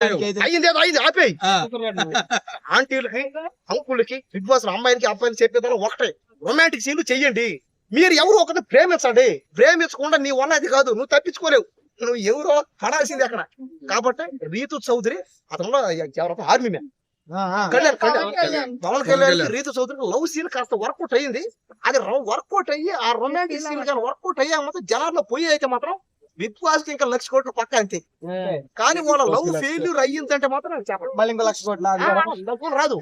అయ్యింది ఏదో అయింది ఆపేయి. ఆంటీలకి అంకులకి బిగ్ బాస్ అమ్మాయిలకి అబ్బాయిలకి చెప్పేదాన్ని ఒకటే. రొమాంటిక్ సీన్లు చెయ్యండి. మీరు ఎవరు ఒకరిని ప్రేమించండి. ప్రేమించకుండా నీ వల్ల అది కాదు నువ్వు తప్పించుకోలేవు. నువ్వు ఎవరో పడాల్సింది అక్కడ. కాబట్టి రీతు చౌదరి అతను ఎవరో army man. Kalyan Kalyan. Pawan Kalyan. Ritu Chaudhary love scene కాస్త వర్కౌట్ అయ్యింది. అది వర్కౌట్ అయ్యి ఆ రొమాంటిక్ సీన్ కానీ వర్కౌట్ అయ్యా మాత్రం జనాల్లో పోయి అయితే మాత్రం బిగ్ బాస్కి ఇంకా లక్ష కోట్లు పక్క అంతే. కానీ వాళ్ళ లవ్ ఫెయిల్యూర్ అయ్యిందంటే మాత్రం చెప్పండి మళ్ళీ ఇంకో లక్ష కోట్ల రాదు.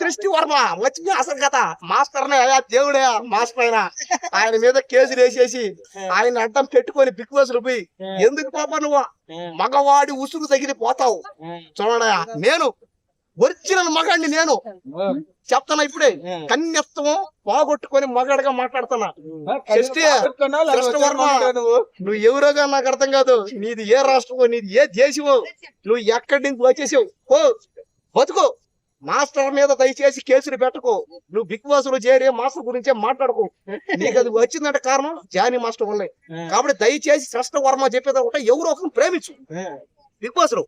సృష్టి వర్మ వచ్చింది అసలు కథ. మాస్టర్ అయ్యా దేవుడే మాస్టర్ అయినా. ఆయన మీద కేసులు వేసేసి ఆయన అడ్డం పెట్టుకొని బిగ్ బాస్ పోయి ఎందుకు పాప నువ్వు? మగవాడి ఉసురు తగిలి పోతావు. చూడయా నేను ఒరిజినల్ మగాడిని నేను. చెప్తాను ఇప్పుడే. కన్యత్వం పోగొట్టుకొని మగాడిగా మాట్లాడుతున్నా. నువ్వు? ఎవరోగా నాకు అర్థం కాదు. నీది ఏ రాష్ట్రమో నీది ఏ దేశమో నువ్వు ఎక్కడి నుంచి వచ్చేసావు? ఓ బతుకో. మాస్టర్ మీద దయచేసి కేసులు పెట్టుకో. నువ్వు బిగ్ బాస్లో చేరి మాస్టర్ గురించే మాట్లాడుకో. నీకు అది వచ్చిందంటే కారణం జానీ మాస్టర్ వల్లే. కాబట్టి దయచేసి శ్రేష్ఠ వర్మ చెప్పేది ఒకటే ఎవరో ఒకరు ప్రేమించు. బిగ్ బాస్లో.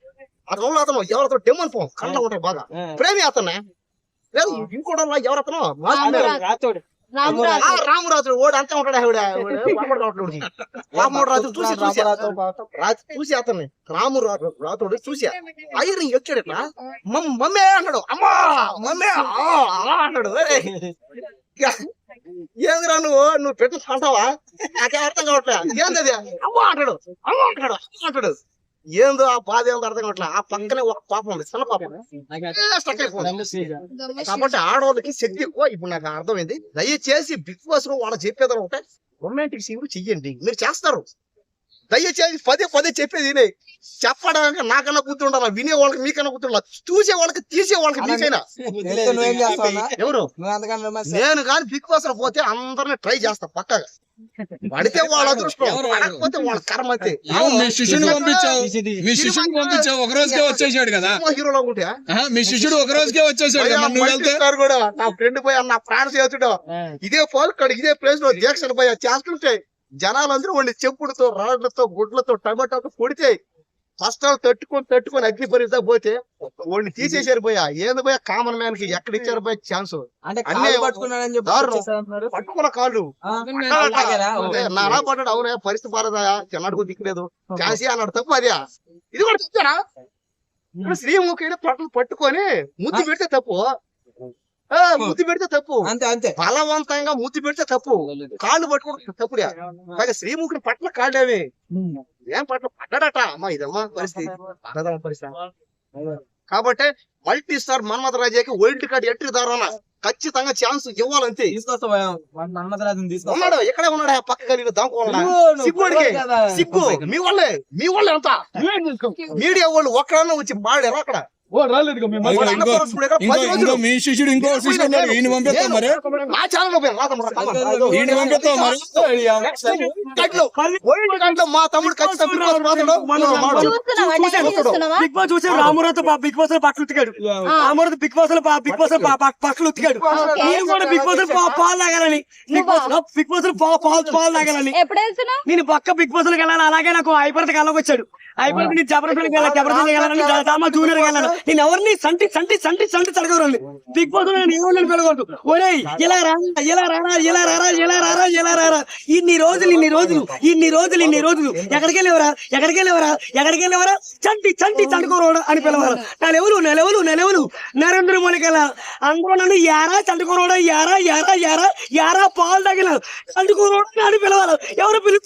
అతను అతను ఎవరితో డెమన్ పోం కళ్ళ ఉంటాయి బాగా. ప్రేమి అతనే. లేదు ఇంకోటి ఎవరతను? రామరాజు ఓడి అంతే ఉంటాడు ఆవిడ రామరాజు చూసి. చూసి రాజు చూసి అతన్ని. రాము రా- రాతోడు చూసి. ఐరన్ వచ్చాడు ఇట్లా. మమ్ మమ్మే అన్నాడు. అమ్మా మమ్మే అన్నాడు. ఏందిరా నువ్వు? నువ్వు పెట్టు అంటావా? నాకేం అర్థం కావట్లే. ఏంది అది అమ్మా అంటాడు. అమ్మ అంటాడు. అమ్మ అంటాడు. ఏందో ఆ బాధ ఏందో అర్థం కావట్లే. ఆ పక్కనే ఒక పాపం ఉంది. చిన్న పాపం. కాబట్టి ఆడవాళ్ళకి శక్తి ఎక్కువ. ఇప్పుడు నాకు అర్థమైంది. దయచేసి బిగ్ బాస్లో వాళ్ళు చెప్పేది ఒకటే రొమాంటిక్ సీన్ చెయ్యండి. మీరు చేస్తారు. దయచేసి పదే పదే చెప్పేది వినే. చెప్పడానికి నాకన్నా గుర్తుండాలా వినే వాళ్ళకి మీకన్నా గుర్తుండాలా చూసే వాళ్ళకి తీసే వాళ్ళకి మీకైనా ఎవరు? నేను కానీ బిగ్ బాస్లో పోతే అందరిని ట్రై చేస్తా పక్కగా. పడితే వాళ్ళ అదృష్టం. పడకపోతే వాళ్ళ కర్మ అంతే. ఏమో మీ శిష్యుని పంపించావు? మీ శిష్యుని పంపించావు? ఒక రోజుకే వచ్చేసాడు కదా? హీరోలో మీ శిష్యుడు ఒక రోజుకే వచ్చేసాడు కదా? మరి నువ్వు వెళ్తే? సార్ కూడా. నా ఫ్రెండ్ పోయి నా ప్రాణ చేతుడు. ఇదే ఇదే ప్లేస్లో దీక్షలు పోయి చేస్తుంటే జనాలందరూ వాడిని చెప్పుడుతో రాళ్ళతో గుడ్లతో టమాటాతో కొడితే కష్టాలు తట్టుకొని తట్టుకొని అగ్ని పరిస్థితి పోతే వాడిని తీసేసారు పోయా. ఏంది పోయా? కామన్ మ్యాన్కి ఎక్కడ ఇచ్చారు పోయా ఛాన్స్. పట్టుకున్న కాళ్ళు. నానా పడ్డాడు. అవునే పరిస్థితి పారదా చిన్నడుకు దిక్కులేదు. కాసి అన్నాడు తప్పు అదే. ఇది కూడా చెప్తారా ఇప్పుడు శ్రీముఖి పట్టు పట్టుకొని ముద్దు పెడితే తప్పు. ముద్దు పెడితే తప్పు. అంతే అంతే. బలవంతంగా ముద్దు పెడితే తప్పు. కాళ్ళు పట్టుకోవడం తప్పుడే. పైగా శ్రీముఖిని పట్ల కాళ్ళేవి ఏం పట్ల? పడ్డాడట. అమ్మా ఇదమ్మా పరిస్థితి? పరిస్థితి. కాబట్టి మల్టీ స్టార్ మన్మథ రాజాకి వరల్డ్ కార్డ్ ఎంట్రీ దారాన ఖచ్చితంగా ఛాన్స్ ఇవ్వాలంతే. ఉన్నాడు ఎక్కడే ఉన్నాడు ఆ పక్క కలిగి సిగ్గుడికి. కదా. సిగ్గు. మీ వాళ్ళే మీ వాళ్ళే అంతా. మీడియా వాళ్ళు ఒక్కడన్నా వచ్చి మాడారు అక్కడ? మీ శిష్యుడు ఇంకో శిష్యుడు ఉన్నాడు ఈయన మరి ఛానల్. ఈయన మరి గంటలు, మా తమ్ముడు బిగ్ బాస్ రాతాడు, మనం మాడు. చూస్తున్నావా డైలీ చూస్తున్నావా బిగ్ బాస్ చూసి రామురాతో బిగ్ బాస్లో బట్టలు ఉతికాడు రామురాతో బిగ్ బాస్లో బా- బిగ్ బాస్లో బట్టలు ఉతికాడు. నేను కూడా బిగ్ బాస్ పాలు తాగాలని బిగ్ బాస్లో బిగ్ బాస్లో పా- పాలు పాలు తాగాలని నేను పక్క బిగ్ బాస్లోకి వెళ్ళాలి అలాగే నాకు ఐపర్తి కళ్ళకి వచ్చాడు ఐపర్తి జబర్దస్త్ జబర్దస్త్ వెళ్ళాలని జూనియర్ వెళ్ళాను నేను ఎవరిని సంటి సంటి సంటి సంటి తడగరండి బిగ్ బాస్ నేను ఎవరిని పెరగొద్దు ఒరే ఇలా రా ఇలా రారా ఇలా రారా ఇలా రారా ఇలా రారా ఇన్ని రోజులు ఇన్ని రోజులు ఇన్ని రోజులు ఇన్ని రోజులు. ఎక్కడికి వెళ్ళేవరా? ఎక్కడికి వెళ్ళేవరా? ఎక్కడికి వెళ్ళేవరా? చంటి చంటి చంటుకోరోడు అని పిలవారు. నెలవులు నెలవులు నా నరేంద్ర మోడీకి అందరూ నన్ను యారా చంటుకోరోడా యారా యారా యారా యారా పాలు తగిన చంటుకోరోడు అని పిలవాలి ఎవరు పిలు